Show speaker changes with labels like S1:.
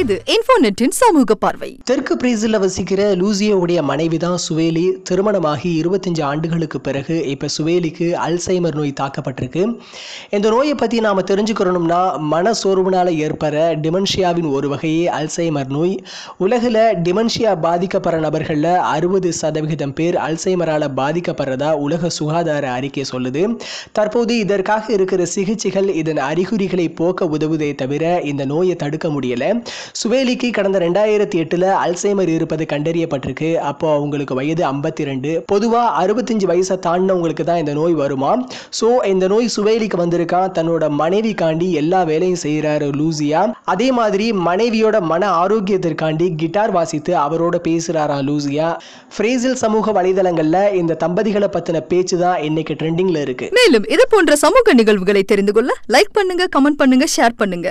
S1: இது இன்ஃபோநெட்டின் சமூக பார்வை.
S2: தெற்கு பிரேசில் வசிக்கிற லூசியோவுடைய மனைவி தான் சுவேலி. திருமணமாகி இருபத்தஞ்சு ஆண்டுகளுக்கு பிறகு இப்போ சுவேலிக்கு அல்சைமர் நோய் தாக்கப்பட்டிருக்கு. இந்த நோயை பற்றி நாம் தெரிஞ்சுக்கிறோம்னா மன சோர்வுனால ஏற்பட டிமென்ஷியாவின் ஒரு வகையே அல்சைமர் நோய். உலகில் டிமென்ஷியா பாதிக்கப்படுற நபர்களில் அறுபது சதவிகிதம் பேர் அல்சைமரால் பாதிக்கப்படுறதா உலக சுகாதார அறிக்கை சொல்லுது. தற்போது இதற்காக இருக்கிற சிகிச்சைகள் இதன் அறிகுறிகளை போக்க உதவுதே தவிர இந்த நோயை தடுக்க முடியலை. சுவேலிக்கு கடந்த ரெண்டாயிரத்தி எட்டுல அல்சைமர் இருப்பது கண்டறியப்பட்டிருக்கு. அப்போ அவங்களுக்கு வயது ஐம்பத்தி ரெண்டு பொதுவாக அறுபத்தஞ்சு வயசை தாண்டினவங்களுக்கு தான் இந்த நோய் வருமா? ஸோ இந்த நோய் சுவேலிக்கு வந்திருக்கான் தன்னோட மனைவிக்காண்டி எல்லா வேலையும் செய்கிறாரு லூசியா. அதே மாதிரி மனைவியோட மன ஆரோக்கியத்திற்காண்டி கிட்டார் வாசித்து அவரோட பேசுகிறாரா லூசியா? ஃப்ரேசில் சமூக வலைதளங்கள்ல இந்த தம்பதிகளை பத்தின பேச்சு தான் இன்னைக்கு ட்ரெண்டிங்ல இருக்கு.
S1: மேலும் இது போன்ற சமூக நிகழ்வுகளை தெரிந்து கொள்ள லைக் பண்ணுங்க கமெண்ட் பண்ணுங்க ஷேர் பண்ணுங்க.